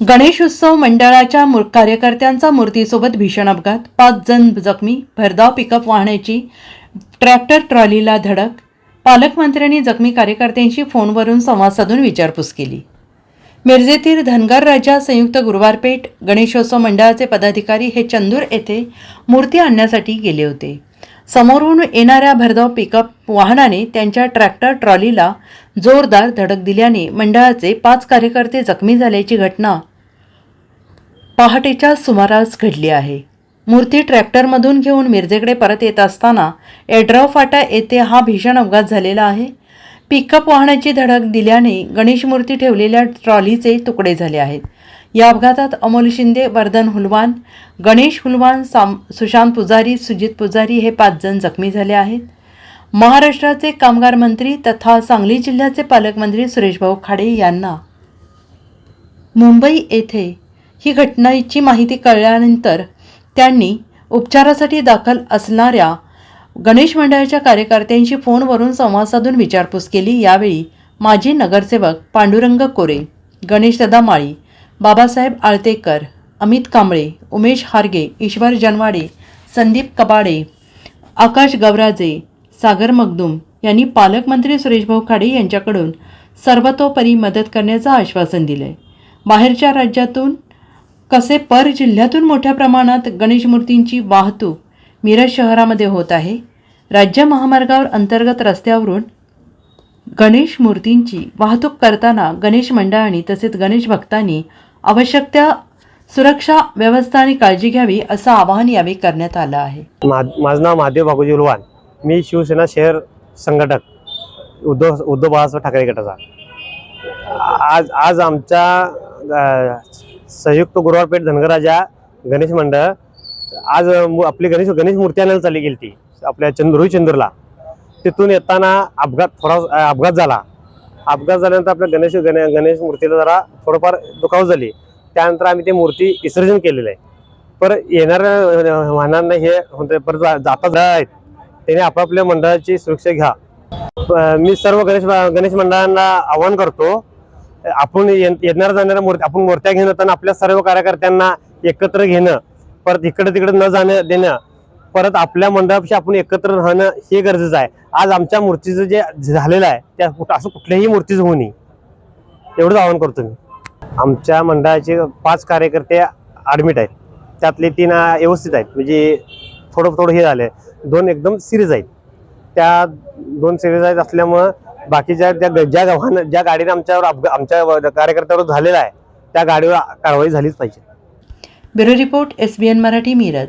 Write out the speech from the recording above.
गणेश उत्सव मंडळाच्या कार्यकर्त्यांचा मूर्तीसोबत भीषण अपघात. पाच जण जखमी. भरधाव पिकअप वाहनाची ट्रॅक्टर ट्रॉलीला धडक. पालकमंत्र्यांनी जखमी कार्यकर्त्यांशी फोनवरून संवाद साधून विचारपूस केली. मिरजेतील धनगर राजा संयुक्त गुरुवारपेठ गणेशोत्सव मंडळाचे पदाधिकारी हे चंदूर येथे मूर्ती आणण्यासाठी गेले होते. समोरून येणाऱ्या भरधाव पिकअप वाहनाने त्यांच्या ट्रॅक्टर ट्रॉलीला जोरदार धडक दिल्याने मंडळाचे पाच कार्यकर्ते जखमी झाल्याची घटना पहाटेच्या सुमारास घडली आहे. मूर्ती ट्रॅक्टरमधून घेऊन मिरजेकडे परत येत असताना एड्राव फाटा येथे हा भीषण अपघात झालेला आहे. पिकअप वाहनाची धडक दिल्याने गणेश मूर्ती ठेवलेल्या ट्रॉलीचे तुकडे झाले आहेत. या अपघातात अमोल शिंदे वर्धन हुलवान गणेश हुलवान साम सुशांत पुजारी सुजित पुजारी हे पाच जण जखमी झाले आहेत. महाराष्ट्राचे कामगार मंत्री तथा सांगली जिल्ह्याचे पालकमंत्री सुरेशभाऊ खाडे यांना मुंबई येथे ही घटनेची माहिती कळल्यानंतर त्यांनी उपचारासाठी दाखल असणाऱ्या गणेश मंडळाच्या कार्यकर्त्यांशी फोनवरून संवाद साधून विचारपूस केली. यावेळी माजी नगरसेवक पांडुरंग कोरे गणेशदादा माळी बाबासाहेब आळतेकर अमित कांबळे उमेश हारगे ईश्वर जनवाडे संदीप कबाडे आकाश गवराजे सागर मगदुम यांनी पालकमंत्री सुरेशभाऊ खाडे यांच्याकडून सर्वतोपरी मदत करण्याचं आश्वासन दिलंय. बाहेरच्या राज्यातून कसे पर जिल्ह्यातून मोठ्या प्रमाणात गणेश मूर्तींची वाहतूक मिरज शहरामध्ये होत आहे? राज्य महामार्गावर अंतर्गत रस्त्यावरून गणेश मूर्तींची वाहतूक करताना गणेश मंडळांनी तसेच गणेश भक्तांनी आवश्यक त्या सुरक्षा व्यवस्था आणि काळजी घ्यावी असं आवाहन यावेळी करण्यात आलं आहे. मा माझं नाव महादेव बाबूजी उलवान. मी शिवसेना शहर संघटक उद्धव उद्धव बाळासाहेब ठाकरे गटाचा. आज आज आमच्या संयुक्त गुरुवारपेठ धनगराजा गणेश मंडळ. आज आपली गणेश गणेश मूर्ती आणायला चालली गेली ती आपल्या चंद्र चंद्रला. तिथून येताना अपघात थोडा अपघात झाला. अपघात झाल्यानंतर आपल्या गणेश गणे गणेश मूर्तीला जरा थोडंफार दुखावत झाली. त्यानंतर आम्ही ती मूर्ती विसर्जन केलेलं आहे. पर येणाऱ्या वाहनांना हे होते परत जा- जाता जा आहेत. त्याने आपापल्या मंडळाची सुरक्षा घ्या. मी सर्व गणेश गणेश मंडळांना आवाहन करतो आपण ये- जाणाऱ्या मूर्ती आपण मूर्त्या घेणं तर आपल्या सर्व कार्यकर्त्यांना एकत्र घेणं परत इकडे तिकडे न जाणं देणं परत आपल्या मंडळापाशी आपण एकत्र राहणं हे गरजेचं आहे. आज आमच्या मूर्तीचं जे झालेलं आहे त्या कुठं असं कुठल्याही मूर्तीचं होऊ नये. एवढंच आवाहन करतो मी. आमच्या मंडळाचे पाच कार्यकर्ते ॲडमिट आहेत. त्यातले तीन व्यवस्थित आहेत. म्हणजे थोडं थोडं हे झालं दोन एकदम सिरियस आहेत. त्या दोन सिरियस आहेत असल्यामुळं बाकीच्या ज्या ज्या वाहन ज्या गाडीने आमच्यावर आमच्या कार्यकर्त्यावर झालेला आहे त्या गाडीवर कारवाई झालीच पाहिजे. Bureau report S B N Marathi Miraj.